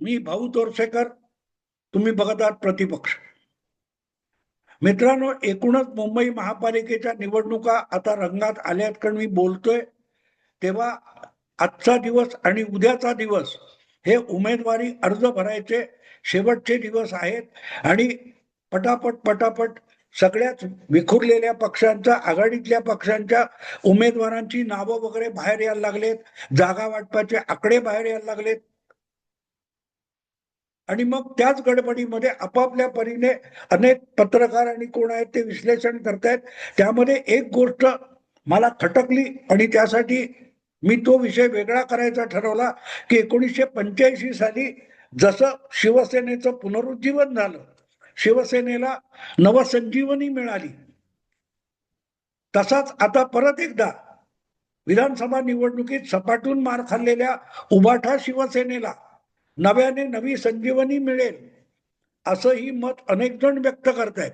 मी भाऊ तोरसेकर तुम्ही बघत आहात प्रतिपक्ष. मित्रांनो एकूणच मुंबई महापालिकेच्या निवडणुका आता रंगात आल्यात कारण मी बोलतोय तेव्हा आजचा दिवस आणि उद्याचा दिवस हे उमेदवारी अर्ज भरायचे शेवटचे दिवस आहेत आणि पटापट पटापट सगळ्याच विखुरलेल्या पक्षांच्या आघाडीतल्या पक्षांच्या उमेदवारांची नावं वगैरे बाहेर यायला लागलेत जागा वाटपाचे आकडे बाहेर यायला लागलेत. आणि मग त्याच गडबडीमध्ये आपापल्या परीने अनेक पत्रकार आणि कोण आहेत ते विश्लेषण करतायत. त्यामध्ये एक गोष्ट मला खटकली आणि त्यासाठी मी तो विषय वेगळा करायचा ठरवला की एकोणीसशे पंच्याऐंशी साली जसं शिवसेनेचं पुनरुज्जीवन झालं शिवसेनेला नवसंजीवनी मिळाली. तसाच आता परत एकदा विधानसभा निवडणुकीत सपाटून मार खाल्लेल्या उभाठा शिवसेनेला नव्याने नवी संजीवनी मिळेल असंही मत अनेक जण व्यक्त करतायत.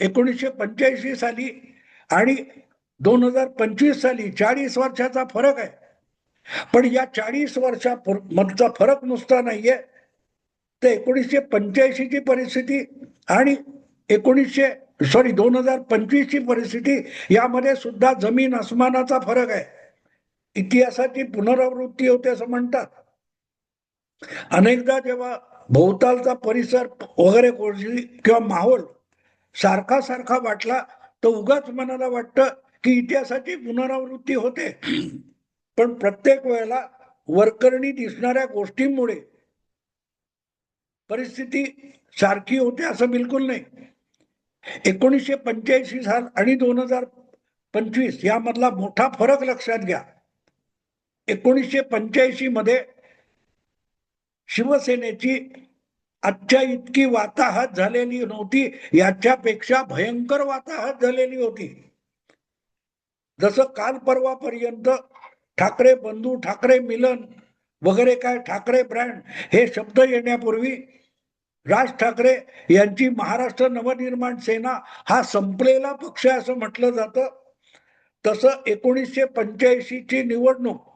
एकोणीसशे पंच्याऐंशी साली आणि दोन हजार पंचवीस साली चाळीस वर्षाचा फरक आहे. पण या चाळीस वर्षा मधचा फरक नुसता नाहीये. तर एकोणीसशे पंच्याऐंशीची परिस्थिती आणि एकोणीसशे सॉरी दोन हजार पंचवीसची परिस्थिती यामध्ये सुद्धा जमीन आसमानाचा फरक आहे. इतिहासाची पुनरावृत्ती होते असं म्हणतात. अनेकदा जेव्हा भोवतालचा परिसर वगैरे कोळशी किंवा माहोल सारखा सारखा वाटला तर उगाच मनाला वाटतं की इतिहासाची पुनरावृत्ती होते. पण प्रत्येक वेळेला वरकरणी दिसणाऱ्या गोष्टींमुळे परिस्थिती सारखी होते असं बिलकुल नाही. एकोणीसशे पंच्याऐंशी साल आणि दोन हजार पंचवीस यामधला मोठा फरक लक्षात घ्या. एकोणीसशे पंच्याऐंशी मध्ये शिवसेनेची आजच्या इतकी वाताहत झालेली नव्हती याच्यापेक्षा भयंकर वाताहत झालेली होती. जसं काल परवापर्यंत ठाकरे बंधू ठाकरे मिलन वगैरे काय ठाकरे ब्रँड हे शब्द येण्यापूर्वी राज ठाकरे यांची महाराष्ट्र नवनिर्माण सेना हा संपलेला पक्ष असं म्हटलं जातं. तसं एकोणीसशे पंच्याऐंशी ची निवडणूक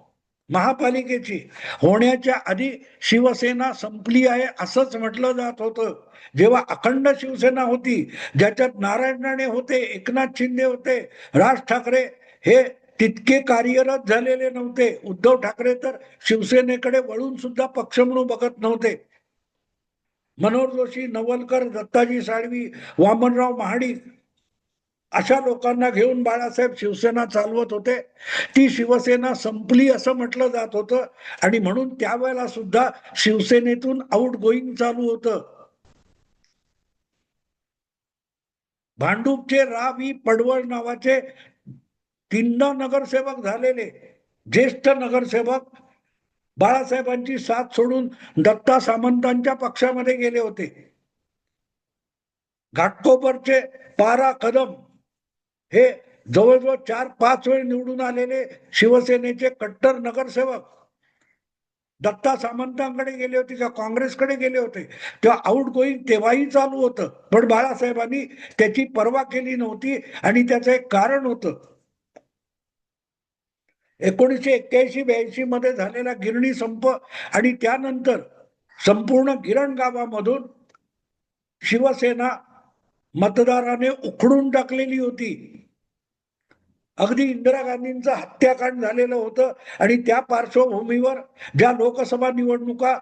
महापालिकेची. होण्याच्या आधी शिवसेना संपली आहे असंच म्हटलं जात होतं. जेव्हा अखंड शिवसेना होती ज्याच्यात नारायण राणे होते एकनाथ शिंदे होते राज ठाकरे हे तितके कार्यरत झालेले नव्हते. उद्धव ठाकरे तर शिवसेनेकडे वळून सुद्धा पक्ष म्हणून बघत नव्हते. मनोहर जोशी नवलकर दत्ताजी साळवी वामनराव महाडिक अशा लोकांना घेऊन बाळासाहेब शिवसेना चालवत होते. ती शिवसेना संपली असं म्हटलं जात होतं. आणि म्हणून त्यावेळेला सुद्धा शिवसेनेतून आउट गोईंग चालू होतं. भांडूपचे रावी पडवळ नावाचे तीनदा नगरसेवक झालेले. ज्येष्ठ नगरसेवक बाळासाहेबांची साथ सोडून दत्ता सामंतांच्या पक्षामध्ये गेले होते. घाटकोपरचे पारा कदम हे जवळजवळ चार पाच वेळ निवडून आलेले शिवसेनेचे कट्टर नगरसेवक दत्ता सामंतांकडे गेले होते किंवा काँग्रेसकडे गेले होते तेव्हा आउट गोईंग तेव्हाही चालू होतं. पण बाळासाहेबांनी त्याची पर्वा केली नव्हती आणि त्याचं एक कारण होतं. एकोणीसशे एक्क्याऐंशी ब्याऐंशी मध्ये झालेला गिरणी संप आणि त्यानंतर संपूर्ण गिरण गावामधून शिवसेना मतदाराने उखडून टाकलेली होती. अगदी इंदिरा गांधींचं हत्याकांड झालेलं होतं आणि त्या पार्श्वभूमीवर ज्या लोकसभा निवडणुका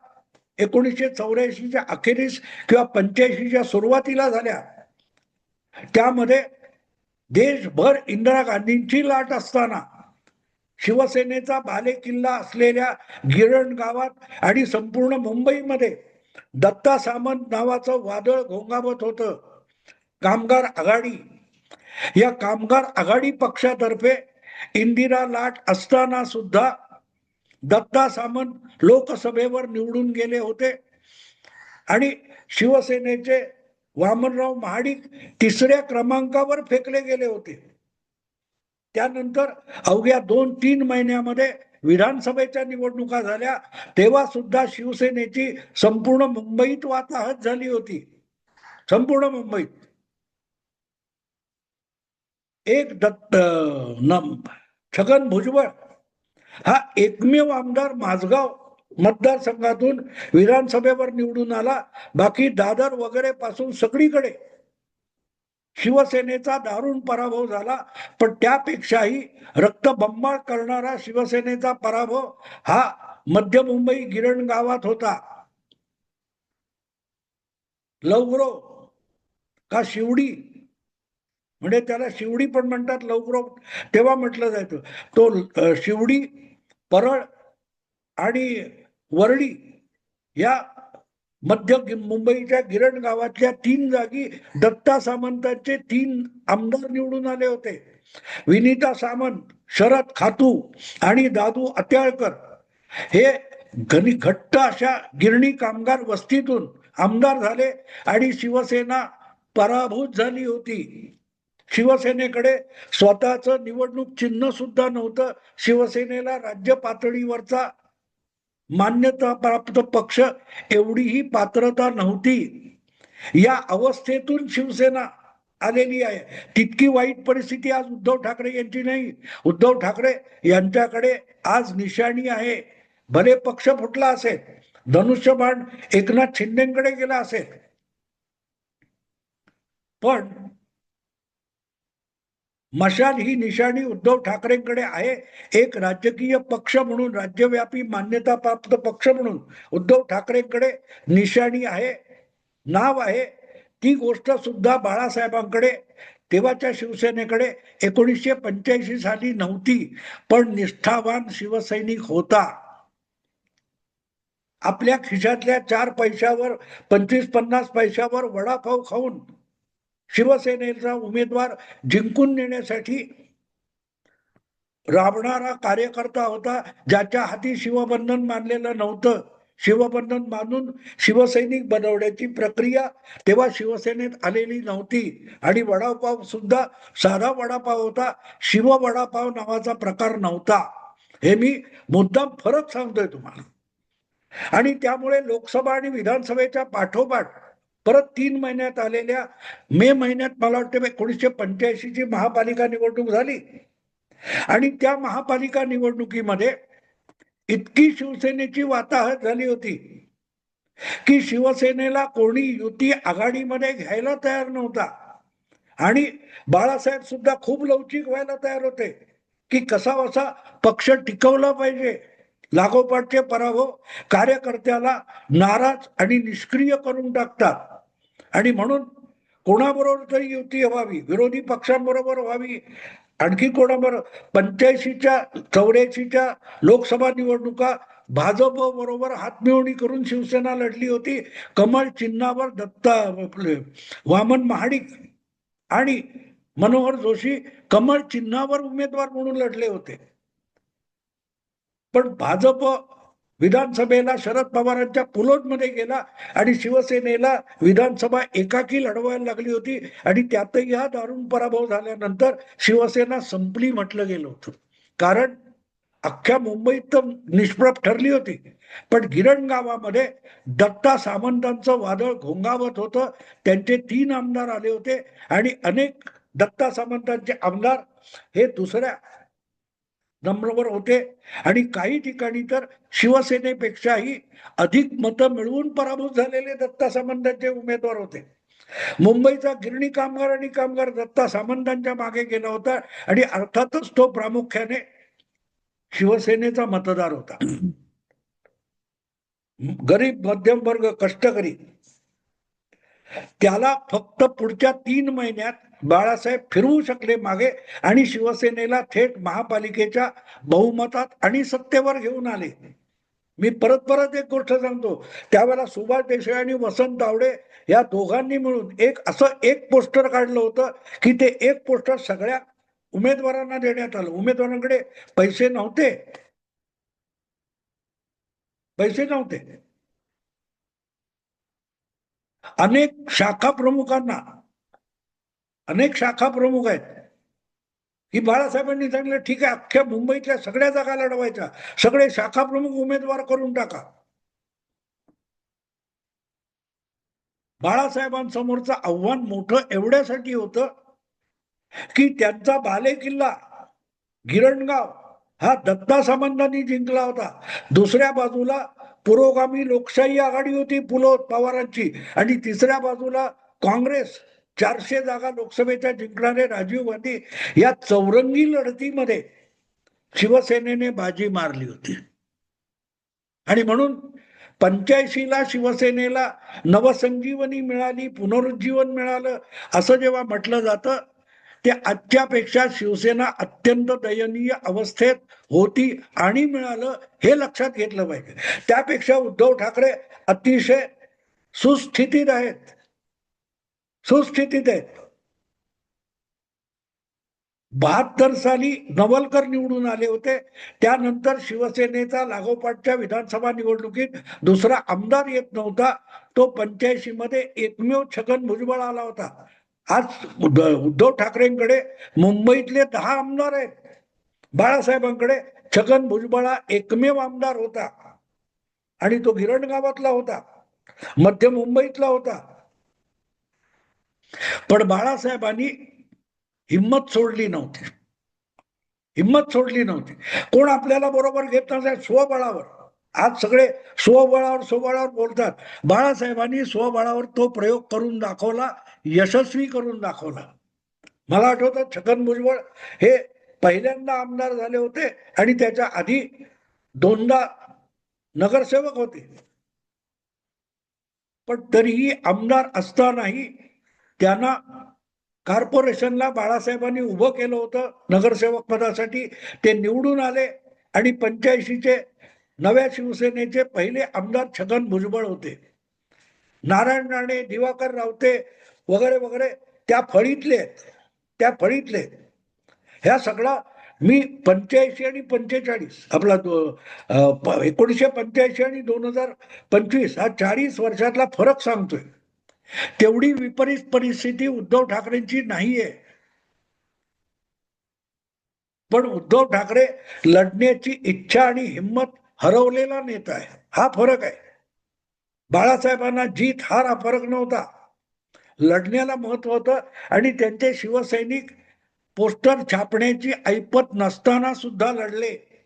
एकोणीसशे चौऱ्याऐंशीच्या अखेरीस किंवा पंच्याऐंशीच्या सुरुवातीला झाल्या त्यामध्ये देशभर इंदिरा गांधींची लाट असताना शिवसेनेचा बाले किल्ला असलेल्या गिरण गावात आणि संपूर्ण मुंबईमध्ये दत्ता सामंत नावाचं वादळ घोंगावत होतं. कामगार आघाडी या कामगार आघाडी पक्षातर्फे इंदिरा लाट असताना सुद्धा दत्ता सामंत लोकसभेवर निवडून गेले होते. आणि शिवसेनेचे वामनराव महाडिक तिसऱ्या क्रमांकावर फेकले गेले होते. त्यानंतर अवघ्या दोन तीन महिन्यामध्ये विधानसभेच्या निवडणुका झाल्या. तेव्हा सुद्धा शिवसेनेची संपूर्ण मुंबईत वाताहत झाली होती. संपूर्ण मुंबईत. एक दत्त नम छगन भुजबळ. हा एकमेव आमदार माझगाव मतदारसंघातून विधानसभेवर निवडून आला. बाकी दादर वगैरे पासून सगळीकडे शिवसेनेचा दारुण पराभव झाला. पण त्यापेक्षाही रक्तबंबाळ करणारा शिवसेनेचा पराभव हा मध्य मुंबई गिरण गावात होता. लवग्रो का शिवडी म्हणजे त्याला शिवडी पण म्हणतात लवकर तेव्हा म्हटलं जायचं. तो शिवडी परळ आणि वरळी या मध्य मुंबईच्या गिरण गावातल्या तीन जागी दत्ता सामंतांचे तीन आमदार निवडून आले होते. विनीता सामंत शरद खातू आणि दादू अत्याळकर हे घनी घट्ट अशा गिरणी कामगार वस्तीतून आमदार झाले आणि शिवसेना पराभूत झाली होती. शिवसेनेकडे स्वतःचं निवडणूक चिन्ह सुद्धा नव्हतं. शिवसेनेला राज्य पातळीवरचा मान्यता प्राप्त पक्ष एवढीही पात्रता नव्हती. या अवस्थेतून शिवसेना आलेली आहे. तितकी वाईट परिस्थिती आज उद्धव ठाकरे यांची नाही. उद्धव ठाकरे यांच्याकडे आज निशाणी आहे. भले पक्ष फुटला असेल धनुष्यबाण एकनाथ शिंदेकडे गेला असेल. पण मशाल ही निशाणी उद्धव ठाकरेंकडे आहे. एक राजकीय पक्ष म्हणून राज्यव्यापी मान्यता प्राप्त पक्ष म्हणून उद्धव ठाकरेंकडे निशाणी आहे नाव आहे. ती गोष्ट सुद्धा बाळासाहेबांकडे तेव्हाच्या शिवसेनेकडे एकोणीसशे पंच्याऐंशी साली नव्हती पण निष्ठावान शिवसैनिक होता. आपल्या खिशातल्या चार पैशावर पंचवीस पन्नास पैशावर वडापाव खाऊन शिवसेनेचा उमेदवार जिंकून नेण्यासाठी राबणारा कार्यकर्ता होता ज्याच्या हाती शिवबंधन मानलेलं नव्हतं. शिवबंधन मानून शिवसैनिक बनवण्याची प्रक्रिया तेव्हा शिवसेनेत आलेली नव्हती. आणि वडापाव सुद्धा साधा वडापाव होता शिव वडापाव नावाचा प्रकार नव्हता. हे मी मुद्दाम फरक सांगतोय तुम्हाला. आणि त्यामुळे लोकसभा आणि विधानसभेच्या पाठोपाठ परत तीन महिन्यात आलेल्या मे महिन्यात मला वाटतं एकोणीसशे पंच्याऐंशी ची महापालिका निवडणूक झाली. आणि त्या महापालिका निवडणुकीमध्ये इतकी शिवसेनेची वाताहत झाली होती की शिवसेनेला कोणी युती आघाडीमध्ये घ्यायला तयार नव्हता. आणि बाळासाहेब सुद्धा खूप लवचिक व्हायला तयार होते की कसा वसा पक्ष टिकवला पाहिजे. लागोपाठचे पराभव कार्यकर्त्याला नाराज आणि निष्क्रिय करून टाकतात. आणि म्हणून कोणाबरोबर तरी युती व्हावी विरोधी पक्षांबरोबर व्हावी आणखी कोणाबरोबर पंच्याऐंशीच्या चौऱ्याऐंशीच्या लोकसभा निवडणुका भाजप बरोबर हातमिळवणी करून शिवसेना लढली होती कमल चिन्हावर दत्ता वामन महाडिक आणि मनोहर जोशी कमळ चिन्हावर उमेदवार म्हणून लढले होते. पण भाजप विधानसभेला शरद पवारांच्या पुलोदमध्ये गेला आणि शिवसेनेला विधानसभा एकाकी लढवायला लागली होती आणि त्यातही हा दारुण पराभव झाल्यानंतर शिवसेना संपली म्हटलं गेलं होतं. कारण अख्ख्या मुंबईत तर निष्प्रभ ठरली होती. पण गिरण गावामध्ये दत्ता सामंतांचं वादळ घोंगावत होतं. त्यांचे तीन आमदार आले होते आणि अनेक दत्ता सामंतांचे आमदार हे दुसऱ्या नम्रवर होते. आणि काही ठिकाणी तर शिवसेनेपेक्षाही अधिक मतं मिळवून पराभूत झालेले दत्ता सामंतांचे उमेदवार होते. मुंबईचा गिरणी कामगार आणि कामगार दत्ता सामंतांच्या मागे गेला होता आणि अर्थातच तो प्रामुख्याने शिवसेनेचा मतदार होता. गरीब मध्यम वर्ग कष्टकरी. त्याला फक्त पुढच्या तीन महिन्यात बाळासाहेब फिरवू शकले मागे आणि शिवसेनेला थेट महापालिकेच्या बहुमतात आणि सत्तेवर घेऊन आले. मी परत परत एक गोष्ट सांगतो. त्यावेळेला सुभाष देसाई आणि वसंत तावडे या दोघांनी मिळून एक असं एक पोस्टर काढलं होतं की ते एक पोस्टर सगळ्या उमेदवारांना देण्यात आलं. उमेदवारांकडे पैसे नव्हते. पैसे नव्हते. अनेक शाखा प्रमुखांना अनेक शाखा प्रमुख आहेत. की बाळासाहेबांनी सांगितलं ठीक आहे अख्ख्या मुंबईतल्या सगळ्या जागा लढवायच्या. सगळे शाखा प्रमुख उमेदवार करून टाका. बाळासाहेबांसमोरचं आव्हान मोठं एवढ्यासाठी होतं की त्यांचा बाले किल्ला गिरणगाव हा दत्ता सामंतांनी जिंकला होता. दुसऱ्या बाजूला पुरोगामी लोकशाही आघाडी होती पुलोत पवारांची आणि तिसऱ्या बाजूला काँग्रेस चारशे जागा लोकसभेच्या जिंकणारे राजीव गांधी या चौरंगी लढतीमध्ये शिवसेनेने बाजी मारली होती. आणि म्हणून पंच्याऐंशीला शिवसेनेला नवसंजीवनी मिळाली पुनरुज्जीवन मिळालं असं जेव्हा म्हटलं जातं ते आजच्यापेक्षा शिवसेना अत्यंत दयनीय अवस्थेत होती आणि मिळालं हे लक्षात घेतलं पाहिजे. त्यापेक्षा उद्धव ठाकरे अतिशय सुस्थितीत आहेत. सुस्थितीत आहेत. बहात्तर साली नवलकर निवडून आले होते. त्यानंतर शिवसेनेचा लागोपाठच्या विधानसभा निवडणुकीत दुसरा आमदार येत नव्हता. तो पंच्याऐंशी मध्ये एकमेव छगन भुजबळ आला होता. आज उद्धव ठाकरेंकडे मुंबईतले दहा आमदार आहेत. बाळासाहेबांकडे छगन भुजबळ हा एकमेव आमदार होता. आणि तो गिरण गावातला होता. मध्य मुंबईतला होता. पण बाळासाहेबांनी हिंमत सोडली नव्हती. हिंमत सोडली नव्हती. कोण आपल्याला बरोबर घेत नसेल स्वबळावर आज सगळे स्वबळावर स्वबळावर बोलतात. बाळासाहेबांनी स्वबळावर तो प्रयोग करून दाखवला यशस्वी करून दाखवला. मला आठवतं छगन भुजबळ हे पहिल्यांदा आमदार झाले होते आणि त्याच्या आधी दोनदा नगरसेवक होते. पण तरीही आमदार असतानाही त्यांना कॉर्पोरेशनला बाळासाहेबांनी उभं केलं होतं नगरसेवक पदासाठी. ते निवडून आले आणि पंच्याऐंशीचे नव्या शिवसेनेचे पहिले आमदार छगन भुजबळ होते. नारायण राणे दिवाकर रावते वगैरे वगैरे त्या फळीतले त्या फळीतले. ह्या सगळा मी पंच्याऐंशी आणि पंचेचाळीस आपला दो- एकोणीसशे पंच्याऐंशी आणि दोन हजार पंचवीस हा चाळीस वर्षातला फरक सांगतोय. तेवढी विपरीत परिस्थिती उद्धव ठाकरेंची नाहीये. पण उद्धव ठाकरे लढण्याची इच्छा आणि हिंमत हरवलेला नेता आहे. हा फरक आहे. बाळासाहेबांना जीत हार हा फरक नव्हता. लढण्याला महत्त्व होतं आणि त्यांचे शिवसैनिक पोस्टर छापण्याची ऐपत नसताना सुद्धा लढले.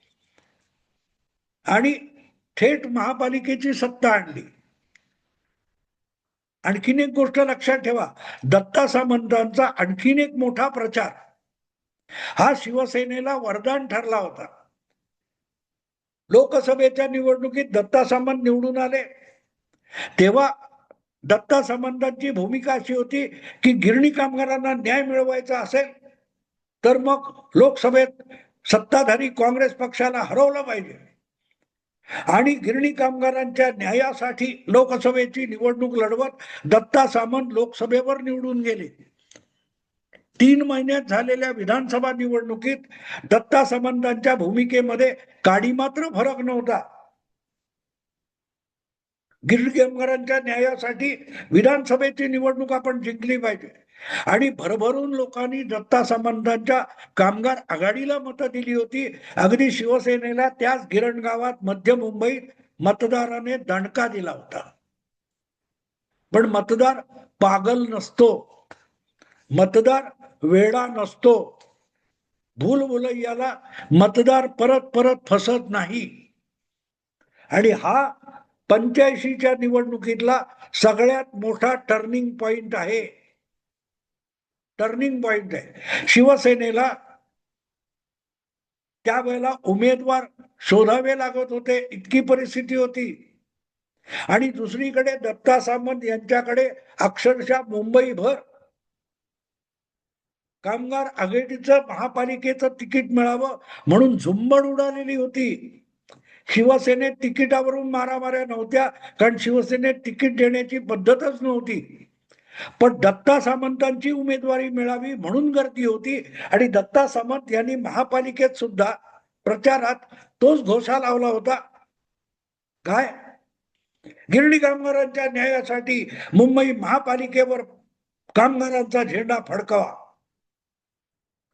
आणि थेट महापालिकेची सत्ता आणली. आणखीन एक गोष्ट लक्षात ठेवा. दत्ता सामंतांचा आणखीन एक मोठा प्रचार. हा शिवसेनेला वरदान ठरला होता. लोकसभेच्या निवडणुकीत दत्ता सामंत निवडून आले. तेव्हा दत्ता सामंतांची भूमिका अशी होती की गिरणी कामगारांना न्याय मिळवायचा असेल तर मग लोकसभेत सत्ताधारी काँग्रेस पक्षाला हरवलं पाहिजे. आणि गिरणी कामगारांच्या न्यायासाठी लोकसभेची निवडणूक लढवत दत्ता सामंत लोकसभेवर निवडून गेले. तीन महिन्यात झालेल्या विधानसभा निवडणुकीत दत्ता सामंतांच्या भूमिकेमध्ये काडी मात्र फरक नव्हता. गिरणी कामगारांच्या न्यायासाठी विधानसभेची निवडणूक आपण जिंकली पाहिजे. आणि भरभरून लोकांनी दत्ता संबंधांच्या कामगार आघाडीला मतं दिली होती. अगदी शिवसेनेला त्याच गिरण गावात मध्य मुंबईत मतदाराने दणका दिला होता. पण मतदार पागल नसतो. मतदार वेडा नसतो. भूलभुलैयाला मतदार परत परत फसत नाही. आणि हा पंच्याऐंशीच्या निवडणुकीतला सगळ्यात मोठा टर्निंग पॉइंट आहे. टर्निंग पॉइंट आहे. शिवसेनेला त्यावेळेला उमेदवार शोधावे लागत होते इतकी परिस्थिती होती. आणि दुसरीकडे दत्ता सामंत यांच्याकडे अक्षरशः मुंबईभर कामगार आघाडीचं महापालिकेचं तिकीट मिळावं म्हणून झुंबड उडालेली होती. शिवसेनेत तिकिटावरून मारामाऱ्या नव्हत्या कारण शिवसेनेत तिकीट देण्याची पद्धतच नव्हती. पण दत्ता सामंतांची उमेदवारी मिळावी म्हणून गर्दी होती आणि दत्ता सामंत यांनी महापालिकेत सुद्धा प्रचारात तोच घोषा लावला होता. काय? गिरणी कामगारांच्या न्यायासाठी मुंबई महापालिकेवर कामगारांचा झेंडा फडकावा.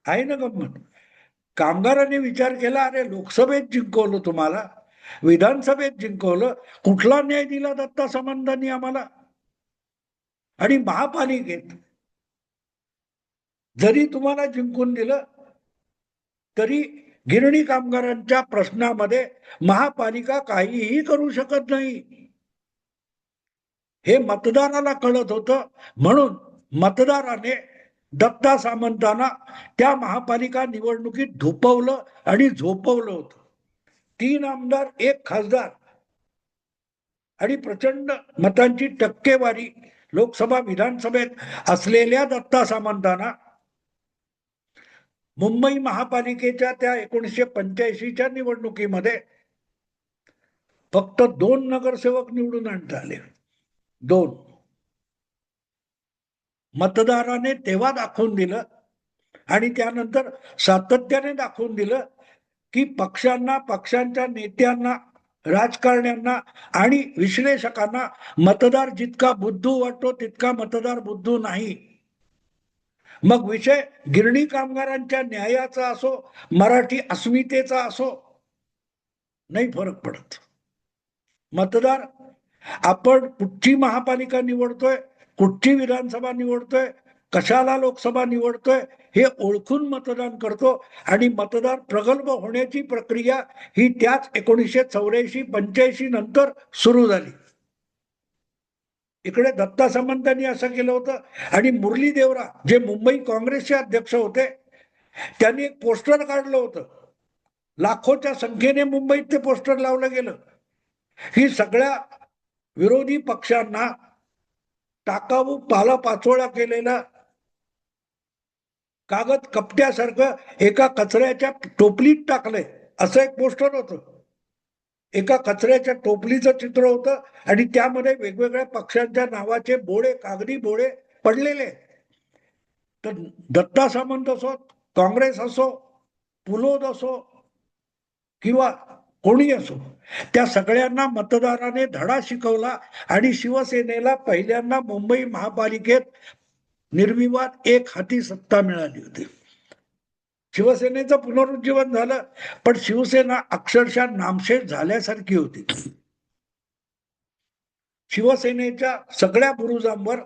आहे ना गंमत? कामगारांनी विचार केला अरे लोकसभेत जिंकवलं तुम्हाला विधानसभेत जिंकवलं कुठला न्याय दिला दत्ता सामंतांनी आम्हाला? आणि महापालिकेत जरी तुम्हाला जिंकून दिलं तरी गिरणी कामगारांच्या प्रश्नामध्ये महापालिका काहीही करू शकत नाही. हे मतदाराला कळत होतं. म्हणून मतदाराने दत्ता सामंतांना त्या महापालिका निवडणुकीत धुपवलं आणि झोपवलं होतं. तीन आमदार एक खासदार आणि प्रचंड मतांची टक्केवारी लोकसभा विधानसभेत असलेल्या दत्ता सामंतांना मुंबई महापालिकेच्या त्या एकोणीसशे पंच्याऐंशीच्या निवडणुकीमध्ये फक्त दोन नगरसेवक निवडून आणता आले. दोन. मतदाराने तेव्हा दाखवून दिलं आणि त्यानंतर सातत्याने दाखवून दिलं की पक्षांना पक्षांच्या नेत्यांना राजकारण्यांना आणि विश्लेषकांना मतदार जितका बुद्धू वाटतो तितका मतदार बुद्धू नाही. मग विषय गिरणी कामगारांच्या न्यायाचा असो मराठी अस्मितेचा असो नाही फरक पडत. मतदार आपण कुठची महापालिका निवडतोय कुठची विधानसभा निवडतोय कशाला लोकसभा निवडतोय हे ओळखून मतदान करतो आणि मतदार प्रगल्भ होण्याची प्रक्रिया ही त्याच एकोणीसशे चौऱ्याऐंशी पंच्याऐंशी नंतर सुरू झाली. इकडे दत्ता सामंतांनी असं केलं होतं आणि मुरली देवरा जे मुंबई काँग्रेसचे अध्यक्ष होते त्यांनी एक पोस्टर काढलं होतं. लाखोच्या संख्येने मुंबईत ते पोस्टर लावलं गेलं. ही सगळ्या विरोधी पक्षांना टाकाऊ पाला पाचोळा केलेला कागद कपट्यासारखं एका कचऱ्याच्या टोपलीत टाकलंय. असं एक पोस्टर होतं. एका कचऱ्याच्या टोपलीचं चित्र होतं आणि त्यामध्ये वेगवेगळ्या पक्षांच्या नावाचे बोळे कागदी बोळे पडलेले तर दत्ता सामंत असो काँग्रेस असो पुलोद असो किंवा कोणी असो त्या सगळ्यांना मतदाराने धडा शिकवला आणि शिवसेनेला पहिल्यांदा मुंबई महापालिकेत निर्विवाद एक हाती सत्ता मिळाली होती. शिवसेनेचं पुनरुज्जीवन झालं पण शिवसेना अक्षरशः नामशेष झाल्यासारखी होती. शिवसेनेच्या सगळ्या बुरुजांवर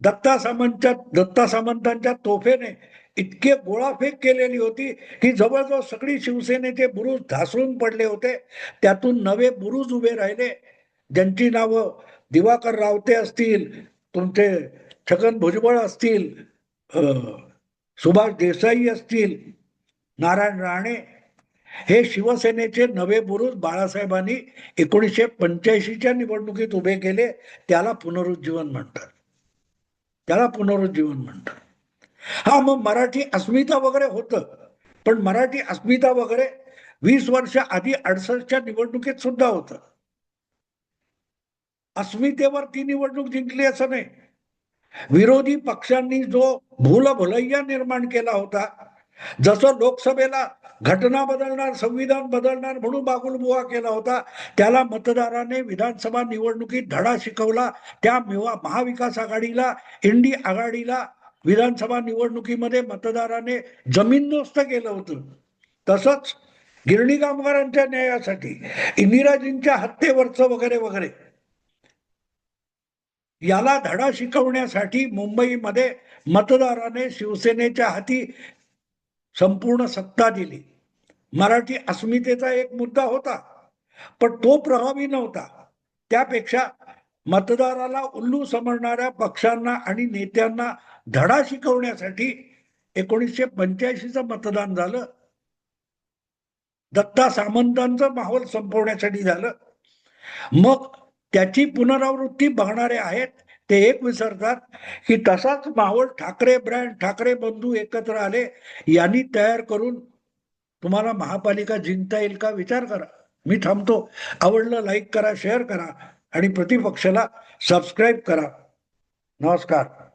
दत्ता सामंतच्या दत्ता सामंतांच्या तोफेने इतके गोळाफेक केलेली होती की जवळजवळ सगळी शिवसेनेचे बुरुज धासळून पडले होते. त्यातून नवे बुरुज उभे राहिले. ज्यांची नावं दिवाकर रावते असतील तुमचे छगन भुजबळ असतील सुभाष देसाई असतील नारायण राणे हे शिवसेनेचे नवे बुरुज बाळासाहेबांनी एकोणीसशे पंच्याऐंशीच्या निवडणुकीत उभे केले त्याला पुनरुज्जीवन म्हणतात. त्याला पुनरुज्जीवन म्हणतात. हा मग मराठी अस्मिता वगैरे होतं पण मराठी अस्मिता वगैरे वीस वर्ष आधी अडसष्टच्या निवडणुकीत सुद्धा होतं. अस्मितेवर ती निवडणूक जिंकली असं नाही. विरोधी पक्षांनी जो भूलभुलैया निर्माण केला होता जसं लोकसभेला घटना बदलणार संविधान बदलणार म्हणून बागुलबुवा केला होता त्याला मतदाराने विधानसभा निवडणुकीत धडा शिकवला त्या मेवा महाविकास आघाडीला इंडी आघाडीला विधानसभा निवडणुकीमध्ये मतदाराने जमीनदोस्त केलं होतं. तसंच गिरणी कामगारांच्या न्यायासाठी इंदिराजींच्या हत्येवरचं वगैरे वगैरे. याला धडा शिकवण्यासाठी मुंबईमध्ये मतदाराने शिवसेनेच्या हाती संपूर्ण सत्ता दिली. मराठी अस्मितेचा एक मुद्दा होता पण तो प्रभावी नव्हता. त्यापेक्षा मतदाराला उल्लू समजणाऱ्या पक्षांना आणि नेत्यांना धडा शिकवण्यासाठी एकोणीसशे पंच्याऐंशीचं मतदान झालं. दत्ता सामंतांचं माहोल संपवण्यासाठी झालं. मग त्याची पुनरावृत्ती बघणारे आहेत ते एक विसरतात की तसाच माहोल ठाकरे ब्रँड ठाकरे बंधू एकत्र आले यांनी तयार करून तुम्हाला महापालिका जिंकता येईल का विचार करा. मी थांबतो. आवडलं लाईक करा शेअर करा आणि प्रतिपक्षाला सबस्क्राईब करा. नमस्कार.